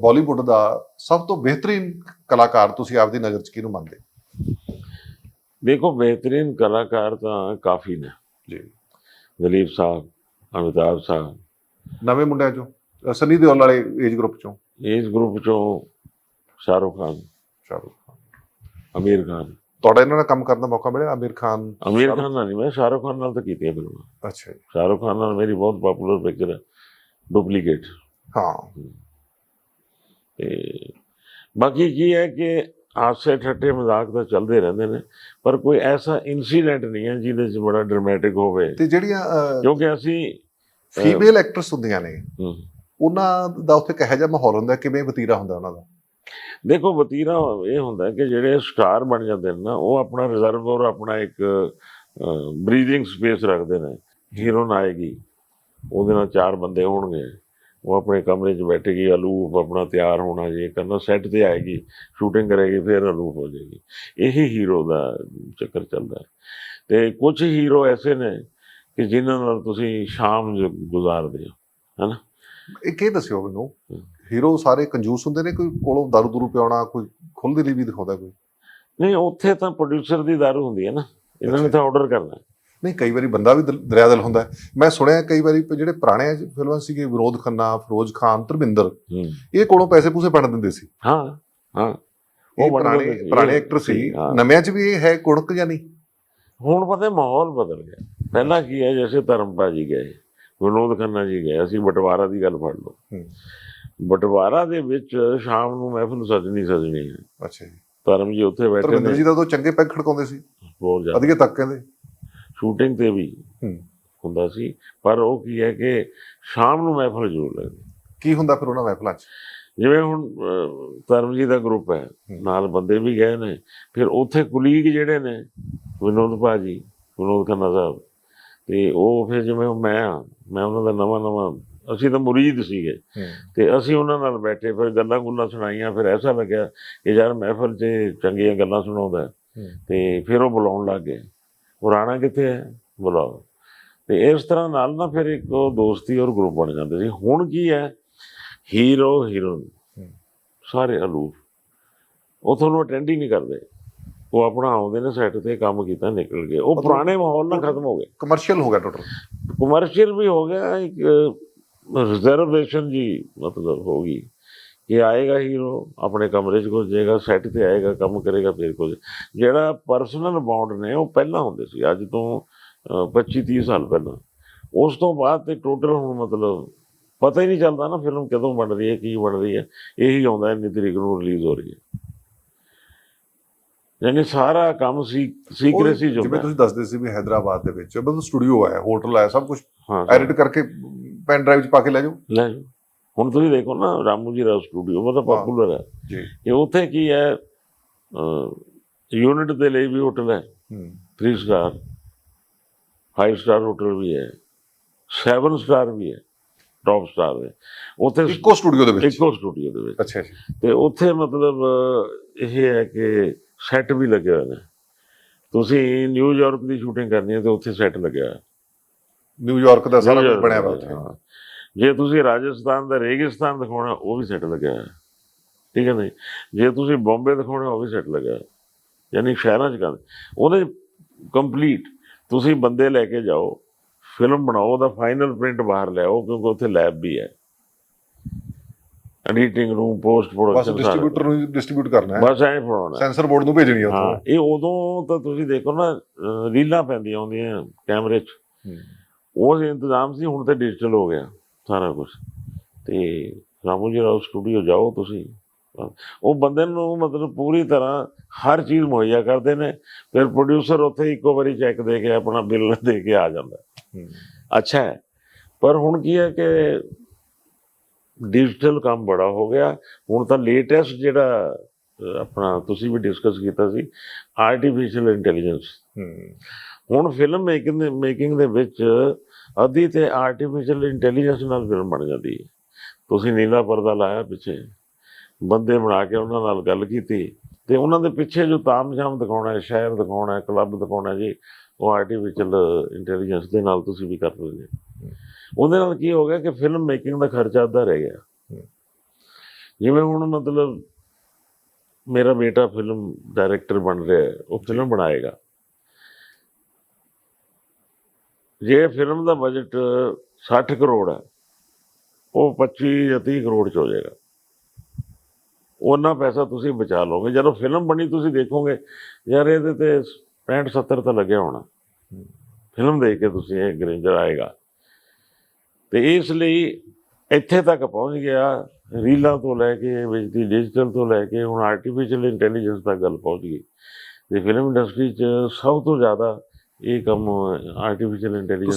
ਬਾਲੀਵੁੱਡ ਦਾ ਸਭ ਤੋਂ ਬਿਹਤਰੀਨ ਕਲਾਕਾਰ ਤੁਸੀਂ ਆਪਦੀ ਨਜ਼ਰ 'ਚ ਕਿਹਨੂੰ ਮੰਨਦੇ? ਦੇਖੋ ਬਿਹਤਰੀਨ ਕਲਾਕਾਰ ਤਾਂ ਕਾਫੀ ਨੇ। ਜੀ। ਦਲੀਪ ਸਾਹਿਬ ਅਮਿਤਾਭ ਸਾਹਿਬ। ਨਵੇਂ ਮੁੰਡਿਆਂ 'ਚੋਂ? ਸਨੀ ਦਿਓਲ ਵਾਲੇ ਏਜ ਗਰੁੱਪ 'ਚੋਂ? ਇਸ ਗਰੁੱਪ ਚੋਂ ਸ਼ਾਹਰੁਖ ਖਾਨ। ਸ਼ਾਹਰੁਖ ਖਾਨ। ਅਮੀਰ ਖਾਨ। ਤੁਹਾਡਾ ਇਹਨਾਂ ਨਾਲ ਕੰਮ ਕਰਨ ਦਾ ਮੌਕਾ ਮਿਲਿਆ ਆਮਿਰ ਖਾਨ? ਅਮੀਰ ਖਾਨ ਨਾਲ ਨਹੀਂ ਮੈਂ ਸ਼ਾਹਰੁਖ ਖਾਨ ਨਾਲ ਤਾਂ ਕੀਤੀਆਂ ਫਿਲਮਾਂ। ਅੱਛਾ ਸ਼ਾਹਰੁਖ ਖਾਨ ਨਾਲ ਮੇਰੀ ਬਹੁਤ ਪਪੂਲਰ ਪਿਕਚਰ ਹੈ ਡੁਪਲੀਕੇਟ ਹਾਂ। ਤੇ ਬਾਕੀ ਕੀ ਹੈ ਕਿ ਹਾਸੇ ਠੱਠੇ ਮਜ਼ਾਕ ਤਾਂ ਚੱਲਦੇ ਰਹਿੰਦੇ ਨੇ ਪਰ ਕੋਈ ਐਸਾ ਇਨਸੀਡੈਂਟ ਨਹੀਂ ਹੈ ਜਿਹਦੇ 'ਚ ਬੜਾ ਡਰਾਮੈਟਿਕ ਹੋਵੇ। ਤੇ ਜਿਹੜੀਆਂ ਕਿਉਂਕਿ ਅਸੀਂ ਫੀਮੇਲ ਐਕਟਰਸ ਹੁੰਦੀਆਂ ਨੇ ਉਹਨਾਂ ਦਾ ਉੱਥੇ ਕਿਹੋ ਜਿਹਾ ਮਾਹੌਲ ਹੁੰਦਾ ਕਿਵੇਂ ਵਤੀਰਾ ਹੁੰਦਾ ਉਹਨਾਂ ਦਾ? ਦੇਖੋ ਵਤੀਰਾ ਇਹ ਹੁੰਦਾ ਕਿ ਜਿਹੜੇ ਸਟਾਰ ਬਣ ਜਾਂਦੇ ਨੇ ਨਾ ਉਹ ਆਪਣਾ ਰਿਜ਼ਰਵ ਔਰ ਆਪਣਾ ਇੱਕ ਬਰੀਥਿੰਗ ਸਪੇਸ ਰੱਖਦੇ ਨੇ। ਹੀਰੋਇਨ ਆਏਗੀ ਉਹਦੇ ਨਾਲ ਚਾਰ ਬੰਦੇ ਹੋਣਗੇ। ਉਹ ਆਪਣੇ ਕਮਰੇ 'ਚ ਬੈਠੇਗੀ ਅਲੂਫ ਆਪਣਾ ਤਿਆਰ ਹੋਣਾ ਜੇ ਕਰਨਾ ਸੈੱਟ ਤੇ ਆਏਗੀ ਸ਼ੂਟਿੰਗ ਕਰੇਗੀ ਫਿਰ ਅਲੂਫ ਹੋ ਜਾਏਗੀ। ਇਹੀ ਹੀਰੋ ਦਾ ਚੱਕਰ ਚੱਲਦਾ ਹੈ। ਤੇ ਕੁਝ ਹੀਰੋ ਐਸੇ ਨੇ ਕਿ ਜਿਨ੍ਹਾਂ ਨਾਲ ਤੁਸੀਂ ਸ਼ਾਮ ਗੁਜ਼ਾਰਦੇ ਹੋ ਇੱਕ ਇਹ ਦੱਸਿਓ ਮੈਨੂੰ। ਹੀਰੋ ਸਾਰੇ ਕੰਜੂਸ ਹੁੰਦੇ ਨੇ? ਕੋਈ ਕੋਲੋਂ ਦਾਰੂ ਦੂਰੂ ਪਿਆਉਣਾ ਕੋਈ ਖੁੱਲ੍ਹ ਦਿਲੀ ਵੀ ਦਿਖਾਉਂਦਾ ਕੋਈ? ਨਹੀਂ ਉੱਥੇ ਤਾਂ ਪ੍ਰੋਡਿਊਸਰ ਦੀ ਦਾਰੂ ਹੁੰਦੀ ਹੈ ਨਾ। ਇਹਨਾਂ ਨੇ ਤਾਂ ਆਰਡਰ ਕਰਨਾ ਨਹੀਂ ਕਈ ਵਾਰੀ ਬੰਦਾ ਵੀ ਦਿਲ- ਦਰਿਆ ਦਿਲ ਹੁੰਦਾ। ਮੈਂ ਸੁਣਿਆ ਕਈ ਵਾਰੀ ਜਿਹੜੇ ਪੁਰਾਣੇ ਫਿਲਮਾਂ ਸੀਗੇ ਵਿਰੋਧ ਖੰਨਾ ਫਿਰੋਜ਼ ਖਾਨ ਧਰਮਿੰਦਰ ਇਹ ਕੋਲੋਂ ਪੈਸੇ ਪੂਸੇ ਵੰਡ ਦਿੰਦੇ ਸੀ। ਹਾਂ ਹਾਂ। ਵੰਡ ਪੁਰਾਣੇ। ਪੁਰਾਣੇ ਐਕਟਰ ਸੀ। ਨਵਿਆਂ 'ਚ ਵੀ ਇਹ ਹੈ ਕੁੜਕ ਜਾਂ ਨਹੀਂ? ਹੁਣ ਪਤਾ ਮਾਹੌਲ ਬਦਲ ਗਿਆ। ਪਹਿਲਾਂ ਕੀ ਹੈ ਜੈਸੇ ਧਰਮਪਾ ਜੀ ਗਏ ਵਿਨੋਦ ਖੰਨਾ ਜੀ ਗਏ ਅਸੀਂ ਬਟਵਾਰਾ ਦੀ ਗੱਲ ਫੜ ਲਓ। ਬਟਵਾਰਾ ਦੇ ਵਿੱਚ ਸ਼ਾਮ ਨੂੰ ਮਹਿਫਿਲ ਸਜਣੀ ਸਜਣੀ ਹੈ। ਅੱਛਾ ਜੀ। ਧਰਮ ਜੀ ਉੱਥੇ ਬੈਠੇ ਨੇ। ਜੀ ਦਾ ਤਾਂ ਚੰਗੇ ਪੈਗ ਖੜਕਾਉਂਦੇ ਸੀ। ਬਹੁਤ ਜ਼ਿਆਦਾ। ਵਧੀਆ ਤੱਕ ਕਹਿੰਦੇ। ਸ਼ੂਟਿੰਗ ਤੇ ਵੀ ਹੁੰਦਾ ਸੀ ਪਰ ਉਹ ਕੀ ਹੈ ਕਿ ਸ਼ਾਮ ਨੂੰ ਮਹਿਫਲ ਜ਼ਰੂਰ ਲੱਗਦੀ ਕੀ ਹੁੰਦਾ ਫਿਰ ਉਹਨਾਂ ਮਹਿਫਲਾਂ 'ਚ? ਜਿਵੇਂ ਹੁਣ ਅਹ, ਧਰਮ ਜੀ ਦਾ ਗਰੁੱਪ ਹੈ। ਨਾਲ ਬੰਦੇ ਵੀ ਗਏ ਨੇ ਫਿਰ ਉੱਥੇ ਕੁਲੀਗ ਜਿਹੜੇ ਨੇ ਵਿਨੋਦ ਭਾਜੀ ਵਿਨੋਦ ਖੰਨਾ ਸਾਹਿਬ ਤੇ ਉਹ ਫਿਰ ਜਿਵੇਂ ਮੈਂ ਆ ਮੈਂ ਉਹਨਾਂ ਦਾ ਨਵਾਂ ਨਵਾਂ ਅਸੀਂ ਤਾਂ ਮੁਰੀਦ ਸੀਗੇ ਤੇ ਅਸੀਂ ਉਹਨਾਂ ਨਾਲ ਬੈਠੇ ਫਿਰ ਗੱਲਾਂ ਗੁੱਲਾਂ ਸੁਣਾਈਆਂ ਫਿਰ ਐਸਾ ਲੱਗਿਆ ਕਿ ਯਾਰ ਮਹਿਫਲ 'ਚ ਚੰਗੀਆਂ ਗੱਲਾਂ ਸੁਣਾਉਂਦਾ। ਤੇ ਫਿਰ ਉਹ ਬੁਲਾਉਣ ਲੱਗ ਗਏ। ਉਹ ਰਾਣਾ ਕਿੱਥੇ ਹੈ? ਬੁਲਾਓ। ਤੇ ਇਸ ਤਰ੍ਹਾਂ ਨਾਲ ਨਾ ਫਿਰ ਇੱਕ ਦੋਸਤੀ ਔਰ ਗਰੁੱਪ ਬਣ ਜਾਂਦੇ ਸੀ। ਹੁਣ ਕੀ ਹੈ? Hero heroine. ਸਾਰੇ ਅਲੂਫ ਉਹ ਤੁਹਾਨੂੰ ਅਟੈਂਡ ਹੀ ਨਹੀਂ ਕਰਦੇ। ਉਹ ਆਪਣਾ ਆਉਂਦੇ ਨੇ ਸੈੱਟ ਤੇ ਕੰਮ ਕੀਤਾ ਨਿਕਲ ਗਏ। ਉਹ ਪੁਰਾਣੇ ਮਾਹੌਲ ਨਾਲ ਖਤਮ ਹੋ ਗਏ। ਕਮਰਸ਼ੀਅਲ ਹੋ ਗਿਆ ਟੋਟਲ ਕਮਰਸ਼ੀਅਲ ਵੀ ਹੋ ਗਿਆ ਇੱਕ ਰਿਜ਼ਰਵੇਸ਼ਨ ਜੀ ਮਤਲਬ ਹੋ ਗਈ। ਕਿ ਆਏਗਾ ਹੀਰੋ ਆਪਣੇ ਕਮਰੇ 'ਚ ਘੁਸ ਜਾਏਗਾ ਸੈੱਟ ਤੇ ਆਏਗਾ ਕੰਮ ਕਰੇਗਾ ਫਿਰ ਕੁਝ। ਜਿਹੜਾ ਪਰਸਨਲ ਬਾਉਂਡ ਨੇ ਉਹ ਪਹਿਲਾਂ ਹੁੰਦੇ ਸੀ ਅੱਜ ਤੋਂ 25 30 ਸਾਲ ਪਹਿਲਾਂ। ਉਸ ਤੋਂ ਬਾਅਦ ਤੇ ਟੋਟਲ ਹੁਣ ਮਤਲਬ ਪਤਾ ਹੀ ਨਹੀਂ ਚੱਲਦਾ ਨਾ ਫਿਲਮ ਕਦੋਂ ਬਣ ਰਹੀ ਹੈ ਕੀ ਬਣ ਰਹੀ ਹੈ। ਇਹੀ ਆਉਂਦਾ ਇੰਨੀ ਤਰੀਕ ਨੂੰ ਰਿਲੀਜ਼ ਹੋ ਰਹੀ ਹੈ। ਯਾਨੀ ਸਾਰਾ ਕੰਮ ਸੀ ਸੀਕ੍ਰੇਸੀ ਜੋ ਜਿਵੇਂ ਤੁਸੀਂ ਦੱਸਦੇ ਸੀ ਵੀ ਹੈਦਰਾਬਾਦ ਦੇ ਵਿੱਚ ਮਤਲਬ ਸਟੂਡੀਓ ਹੈ ਹੋਟਲ ਹੈ ਸਭ। ਕੁਝ ਐਡਿਟ ਕਰਕੇ ਪੈਨ ਡਰਾਈਵ 'ਚ ਪਾ ਕੇ ਲੈ ਜਾਓ। ਲੈ ਜਾਓ। ਹੁਣ ਤੁਸੀਂ ਦੇਖੋ ਨਾ ਰਾਮੂ ਜੀ ਰਾਓ ਸਟੂਡੀਓ ਉਹ ਤਾਂ ਹਾਂ। ਪਪੂਲਰ ਹੈ। ਜੀ। ਇਹ ਉੱਥੇ ਕੀ ਹੈ ਯੂਨਿਟ ਦੇ ਲਈ ਵੀ ਹੋਟਲ ਹੈ। ਹੂੰ। 3 ਸਟਾਰ 5 ਸਟਾਰ ਹੋਟਲ ਵੀ ਹੈ। 7 ਸਟਾਰ ਵੀ ਹੈ। ਟੌਪ ਸਟਾਰ ਹੈ। ਉੱਥੇ ਇੱਕੋ ਸਟੂਡੀਓ ਦੇ ਵਿੱਚ? ਇੱਕੋ ਸਟੂਡੀਓ ਦੇ ਵਿੱਚ। ਅੱਛਾ ਜੀ ਤੇ ਉੱਥੇ ਮਤਲਬ ਇਹ ਹੈ ਕਿ ਸੈੱਟ ਵੀ ਲੱਗੇ ਹੋਏ ਨੇ ਤੁਸੀਂ ਨਿਊਯਾਰਕ ਦੀ ਸ਼ੂਟਿੰਗ ਕਰਨੀ ਹੈ ਤੇ ਉੱਥੇ ਸੈੱਟ ਲੱਗਿਆ ਹੈ। ਨਿਊਯਾਰਕ ਦਾ ਸਾਰਾ ਕੁਝ ਬਣਿਆ ਹੋਇਆ ਦਾ, ਉੱਥੇ। ਜੇ ਤੁਸੀਂ ਰਾਜਸਥਾਨ ਦਾ ਰੇਗਿਸਤਾਨ ਦਿਖਾਉਣਾ ਉਹ ਵੀ ਸੈੱਟ ਲੱਗਿਆ ਹੈ ਠੀਕ ਹੈ ਨਹੀਂ ਜੇ? ਤੁਸੀਂ ਬੰਬੇ ਦਿਖਾਉਣਾ ਉਹ ਵੀ ਸੈੱਟ ਲੱਗਿਆ ਹੈ। ਯਾਨੀ ਸ਼ਹਿਰਾਂ 'ਚ ਕੰਮ ਉਹਦੇ ਕੰਪਲੀਟ ਤੁਸੀਂ ਬੰਦੇ ਲੈ ਕੇ ਜਾਓ ਫਿਲਮ ਬਣਾਓ ਉਹਦਾ ਫਾਈਨਲ ਪ੍ਰਿੰਟ ਬਾਹਰ ਲਿਆਓ ਕਿਉਂਕਿ ਉੱਥੇ ਲੈਬ ਵੀ ਹੈ। ਐਡੀਟਿੰਗ ਰੂਮ ਪੋਸਟ ਬਸ ਪ੍ਰੋਡਕਸ਼ਨ ਡਿਸਟ੍ਰੀਬਿਊਟਰ ਨੂੰ ਡਿਸਟ੍ਰੀਬਿਊਟ ਕਰਨਾ ਹੈ। ਬਸ ਐਂ ਬਣਾਉਣਾ। ਸੈਂਸਰ ਬੋਰਡ ਨੂੰ ਭੇਜਣੀ ਹੈ ਹਾਂ ਉੱਥੋਂ ਇਹ ਉਦੋਂ ਤਾਂ ਤੁਸੀਂ ਦੇਖੋ ਨਾ ਰੀਲਾਂ ਪੈਂਦੀਆਂ ਹੁੰਦੀਆਂ ਕੈਮਰੇ 'ਚ। ਉਹ ਇੰਤਜ਼ਾਮ ਸੀ ਹੁਣ ਤੇ ਡਿਜੀਟਲ ਹੋ ਗਿਆ। ਸਾਰਾ ਕੁਝ ਤੇ ਰਾਮੂ ਜੀ ਰਾਓ ਸਟੂਡੀਓ ਜਾਓ ਤੁਸੀਂ। ਉਹ ਬੰਦੇ ਨੂੰ ਮਤਲਬ ਪੂਰੀ ਤਰ੍ਹਾਂ ਹਰ ਚੀਜ਼ ਮੁਹੱਈਆ ਕਰਦੇ ਨੇ। ਫਿਰ ਪ੍ਰੋਡਿਊਸਰ ਉੱਥੇ ਇੱਕੋ ਵਾਰੀ ਚੈੱਕ ਦੇ ਕੇ ਆਪਣਾ ਬਿੱਲ ਦੇ ਕੇ ਆ ਜਾਂਦਾ। ਅੱਛਾ ਹੈ। ਪਰ ਹੁਣ ਕੀ ਹੈ ਕਿ ਡਿਜੀਟਲ ਕੰਮ ਬੜਾ ਹੋ ਗਿਆ। ਹੁਣ ਤਾਂ ਲੇਟੈਸਟ ਜਿਹੜਾ ਆਪਣਾ ਤੁਸੀਂ ਵੀ ਡਿਸਕਸ ਕੀਤਾ ਸੀ ਆਰਟੀਫੀਸ਼ੀਅਲ ਇੰਟੈਲੀਜੈਂਸ ਹੁਣ ਫਿਲਮ ਮੇਕਿੰਗ ਦੇ ਮੇਕਿੰਗ ਦੇ ਵਿੱਚ ਅੱਧੀ ਤੇ ਆਰਟੀਫੀਸ਼ੀਅਲ ਇੰਟੈਲੀਜੈਂਸ ਨਾਲ ਫਿਲਮ ਬਣ ਜਾਂਦੀ ਹੈ। ਤੁਸੀਂ ਨੀਲਾ ਪਰਦਾ ਲਾਇਆ ਪਿੱਛੇ, ਬੰਦੇ ਬਣਾ ਕੇ ਉਹਨਾਂ ਨਾਲ ਗੱਲ ਕੀਤੀ ਤੇ ਉਹਨਾਂ ਦੇ ਪਿੱਛੇ ਜੋ ਤਾਮਝਾਮ ਦਿਖਾਉਣਾ ਹੈ, ਸ਼ਹਿਰ ਦਿਖਾਉਣਾ ਹੈ ਕਲੱਬ ਦਿਖਾਉਣਾ ਜੀ, ਉਹ ਆਰਟੀਫੀਸ਼ੀਅਲ ਇੰਟੈਲੀਜੈਂਸ ਦੇ ਨਾਲ ਤੁਸੀਂ ਵੀ ਕਰ ਸਕਦੇ ਉਹਦੇ ਨਾਲ ਕੀ ਹੋ ਗਿਆ ਕਿ ਫਿਲਮ ਮੇਕਿੰਗ ਦਾ ਖਰਚਾ ਅੱਧਾ ਰਹਿ ਗਿਆ। ਜਿਵੇਂ ਹੁਣ ਮਤਲਬ ਮੇਰਾ ਬੇਟਾ ਫਿਲਮ ਡਾਇਰੈਕਟਰ ਬਣ ਰਿਹਾ ਹੈ, ਉਹ ਫਿਲਮ ਬਣਾਏਗਾ। ਜੇ ਫਿਲਮ ਦਾ ਬਜਟ 60 ਕਰੋੜ ਹੈ, ਉਹ 25 ਜਾਂ 30 ਕਰੋੜ ਚ ਹੋ ਜਾਏਗਾ। ਉਹਨਾਂ ਪੈਸਾ ਤੁਸੀਂ ਬਚਾ ਲਓਗੇ। ਜਦੋਂ ਫਿਲਮ ਬਣੀ, ਤੁਸੀਂ ਦੇਖੋਗੇ, ਯਾਰ ਇਹਦੇ ਤੇ 65 70 ਤਾਂ ਲੱਗਿਆ ਹੋਣਾ। ਫਿਲਮ ਦੇਖ ਕੇ ਤੁਸੀਂ ਇਹ ਗ੍ਰੈਂਜਰ ਆਏਗਾ। ਤੇ ਇਸ ਲਈ ਇੱਥੇ ਤੱਕ ਪਹੁੰਚ ਗਿਆ, ਰੀਲਾਂ ਤੋਂ ਲੈ ਕੇ ਵਿੱਚ ਦੀ ਡਿਜੀਟਲ ਤੋਂ ਲੈ ਕੇ, ਹੁਣ ਆਰਟੀਫੀਸ਼ੀਅਲ ਇੰਟੈਲੀਜੈਂਸ ਤੱਕ ਗੱਲ ਪਹੁੰਚ ਗਈ। ਤੇ ਫਿਲਮ ਇੰਡਸਟਰੀ 'ਚ ਸਭ ਤੋਂ ਜ਼ਿਆਦਾ ਇਹ ਕੰਮ ਆਰਟੀਫੀਸ਼ੀਅਲ ਇੰਟੈਲੀਜੈਂਸ